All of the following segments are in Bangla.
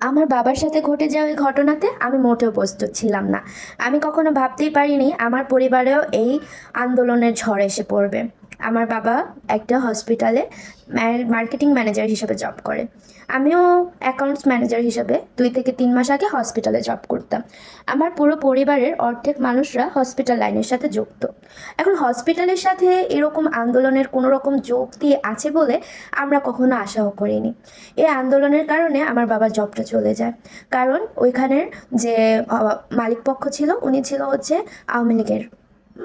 আমার বাবার সাথে ঘটে যাওয়া এই ঘটনাতে আমি মোটেও প্রস্তুত ছিলাম না। আমি কখনো ভাবতেই পারিনি আমার পরিবারেও এই আন্দোলনের ঝড় এসে পড়বে। আমার বাবা একটা হসপিটালে মার্কেটিং ম্যানেজার হিসেবে জব করে। আমিও অ্যাকাউন্টস ম্যানেজার হিসেবে দুই থেকে তিন মাস আগে হসপিটালে জব করতাম। আমার পুরো পরিবারের অর্ধেক মানুষরা হসপিটাল লাইনের সাথে যুক্ত। এখন হসপিটালের সাথে এরকম আন্দোলনের কোনো রকম যুক্তি আছে বলে আমরা কখনো আশাও করিনি। এই আন্দোলনের কারণে আমার বাবার জবটা চলে যায়। কারণ ওইখানের যে আহ, মালিক পক্ষ ছিল উনি ছিল হচ্ছে আওয়ামী লীগের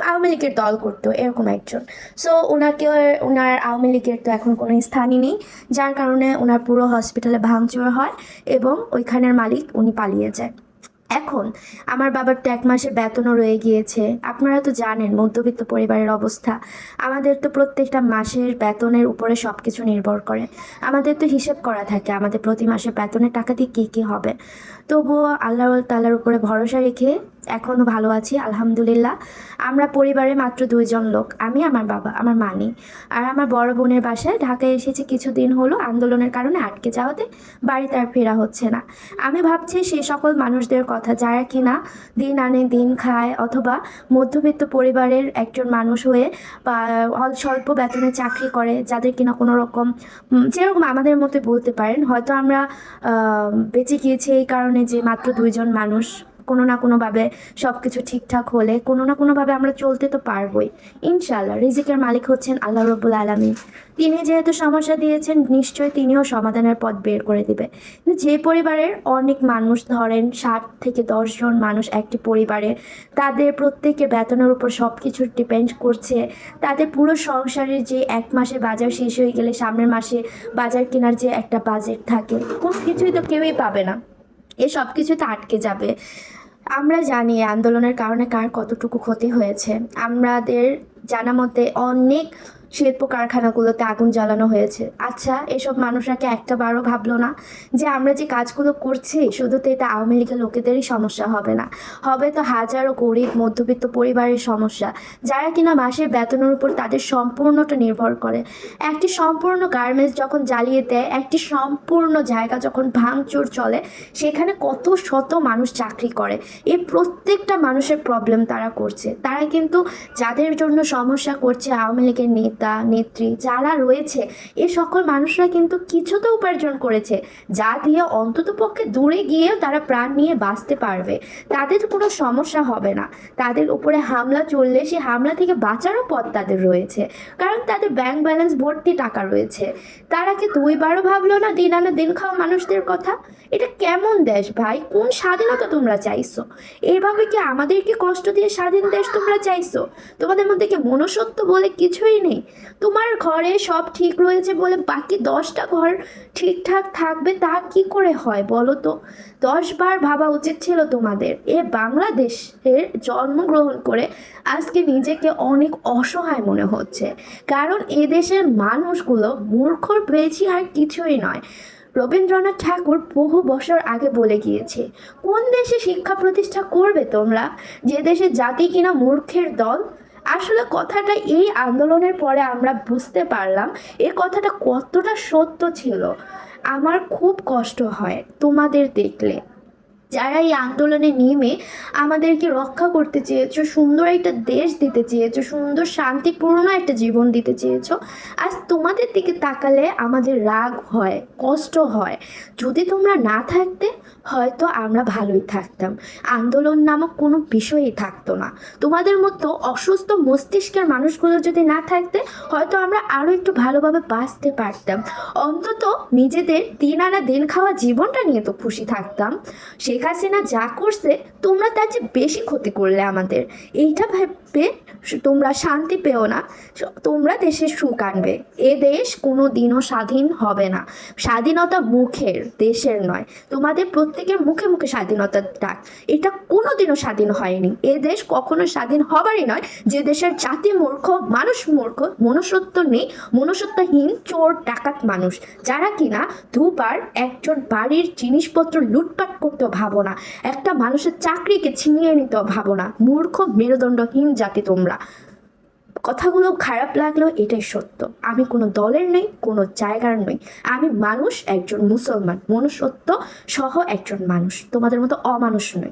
আওয়ামী লীগের দল করতো, এরকম একজন। সো ওনাকে ওনার আওয়ামী লীগের তো এখন কোনো স্থানই নেই, যার কারণে ওনার পুরো হসপিটালে ভাঙচুর হয় এবং ওইখানের মালিক উনি পালিয়ে যায়। এখন, আমার বাবার তো এক মাসের বেতনও রয়ে গিয়েছে, আপনারা তো জানেন মধ্যবিত্ত পরিবারের অবস্থা। আমাদের তো প্রত্যেকটা মাসের বেতনের উপরে সব কিছু নির্ভর করে। আমাদের তো হিসেব করা থাকে, আমাদের প্রতি মাসে বেতনের টাকা দিয়ে কী কী হবে। তবুও আল্লাহ তাল্লার উপরে ভরসা রেখে এখনও ভালো আছি, আলহামদুলিল্লাহ। আমরা পরিবারে মাত্র দুইজন লোক, আমি, আমার বাবা, আমার মা নেই আর আমার বড় বোনের বাসায় ঢাকায় এসেছি কিছুদিন হলো আন্দোলনের কারণে আটকে যাওয়াতে বাড়িতে আর ফেরা হচ্ছে না। আমি ভাবছি সেই সকল মানুষদের কথা যারা কিনা দিন আনে দিন খায় অথবা মধ্যবিত্ত পরিবারের একজন মানুষ হয়ে বা স্বল্প বেতনে চাকরি করে, যাদের কিনা কোনো রকম যেরকম আমাদের মতো বলতে পারেন। হয়তো আমরা বেঁচে গিয়েছি এই কারণে যে মাত্র দুইজন মানুষ। কোনো না কোনোভাবে সব কিছু ঠিকঠাক হলে, কোনো না কোনোভাবে আমরা চলতে তো পারবোই। ইনশাল্লাহ রিজিকের মালিক হচ্ছেন আল্লাহ রব্বুল আলমী তিনি যেহেতু সমস্যা দিয়েছেন, নিশ্চয়ই তিনিও সমাধানের পথ বের করে দিবে। যে পরিবারের অনেক মানুষ ধরেন, ষাট থেকে দশজন মানুষ একটি পরিবারে, তাদের প্রত্যেকের বেতনের উপর সব কিছু ডিপেন্ড করছে। তাদের পুরো সংসারের যে এক মাসে বাজার শেষ হয়ে গেলে সামনের মাসে বাজার কেনার যে একটা বাজেট থাকে, কোনো কিছুই তো কেউই পাবে না। এ সব কিছুতে আটকে যাবে। আমরা জানি আন্দোলনের কারণে কার কতটুকু ক্ষতি হয়েছে। আমাদের জানা মতে অনেক শিল্প কারখানাগুলোতে আগুন জ্বালানো হয়েছে। আচ্ছা এসব মানুষরা কি একটা বারও ভাবলো না যে আমরা যে কাজগুলো করছি, শুধু তো এটা আওয়ামী লীগের লোকেদেরই সমস্যা হবে না? হবে তো হাজারো গরিব, মধ্যবিত্ত পরিবারের সমস্যা, যারা কিনা মাসের বেতনের উপর তাদের সম্পূর্ণটা নির্ভর করে। একটি সম্পূর্ণ গার্মেন্টস যখন জ্বালিয়ে দেয়, একটি সম্পূর্ণ জায়গা যখন ভাঙচুর চলে, সেখানে কত শত মানুষ চাকরি করে। এই প্রত্যেকটা মানুষের প্রবলেম তারা করছে। তারা কিন্তু যাদের জন্য সমস্যা করছে আওয়ামী লীগের নেতা নেত্রী যারা রয়েছে, এ সকল মানুষরা কিন্তু কিছু তো উপার্জন করেছে, যা দিয়ে অন্তত পক্ষে দূরে গিয়েও তারা প্রাণ নিয়ে বাঁচতে পারবে। তাদের কোনো সমস্যা হবে না। তাদের উপরে হামলা চললে সেই হামলা থেকে বাঁচারও পথ তাদের রয়েছে। কারণ তাদের ব্যাংক ব্যালেন্স ভর্তি টাকা রয়েছে। তারা কি দুইবারও ভাবলো না দিন আনা দিন খাওয়া মানুষদের কথা? এটা কেমন দেশ ভাই? কোন স্বাধীনতা তোমরা চাইছো? এইভাবে কি আমাদেরকে কষ্ট দিয়ে স্বাধীন দেশ তোমরা চাইছো? তোমাদের মধ্যে কি মনুষ্যত্ব বলে কিছুই নেই? তোমার ঘরে সব ঠিক রয়েছে বলে বাকি দশটা ঘর ঠিকঠাক থাকবে, তা কি করে হয় বলো তো? দশ বার ভাবা উচিত ছিল তোমাদের। এ বাংলাদেশের জন্মগ্রহণ করে আজকে নিজেকে অনেক অসহায় মনে হচ্ছে। কারণ এ দেশের মানুষগুলো মূর্খর পেয়েছি আর কিছুই নয়। রবীন্দ্রনাথ ঠাকুর বহু বছর আগে বলে গিয়েছে, কোন দেশে শিক্ষা প্রতিষ্ঠা করবে তোমরা? যে দেশে জাতি কিনা মূর্খের দল আসলে কথাটা এই আন্দোলনের পরে আমরা বুঝতে পারলাম এ কথাটা কতটা সত্য ছিল। আমার খুব কষ্ট হয় তোমাদের দেখলে। যারা এই আন্দোলনে নেমে আমাদেরকে রক্ষা করতে চেয়েছো, সুন্দর একটা দেশ দিতে চেয়েছো, সুন্দর শান্তিপূর্ণ একটা জীবন দিতে চেয়েছো, আজ তোমাদের দিকে তাকালে আমাদের রাগ হয়, কষ্ট হয়। যদি তোমরা না থাকতে, হয়তো আমরা ভালোই থাকতাম। আন্দোলন নামক কোনো বিষয়ই থাকতো না। তোমাদের মতো অসুস্থ মস্তিষ্কের মানুষগুলো যদি না থাকতে, হয়তো আমরা আরও একটু ভালোভাবে বাঁচতে পারতাম। অন্তত নিজেদের দিন আনা দিন খাওয়া জীবনটা নিয়ে তো খুশি থাকতাম। শেখ হাসিনা যা করছে তোমরা তার চেয়ে বেশি ক্ষতি করলে আমাদের। এইটা ভেবে তোমরা শান্তি পেও না তোমরা দেশের সুখ আনবে। এ দেশ কোনো দিনও স্বাধীন হবে না। স্বাধীনতা মুখের, দেশের নয়। তোমাদের প্রত্যেকের মুখে মুখে স্বাধীনতার ডাক। এটা কোনো দিনও স্বাধীন হয়নি। এ দেশ কখনো স্বাধীন হবারই নয়। যে দেশের জাতি মূর্খ, মানুষ মূর্খ, মনুষ্যত্ব নেই, মনুষ্যত্বহীন, চোর, ডাকাত মানুষ। যারা কিনা দুবার একজন বাড়ির জিনিসপত্র লুটপাট করতেও ভাবো না। একটা মানুষের চাকরিকে ছিনিয়ে নিতেও ভাবো না। মূর্খ, মেরুদণ্ডহীন জাতি তোমরা। কথাগুলো খারাপ লাগলেও এটাই সত্য। আমি কোনো দলের নই, কোনো জায়গার নই। আমি মানুষ একজন মুসলমান। মনুষ্যত্ব সহ একজন মানুষ। তোমাদের মতো অমানুষ নই।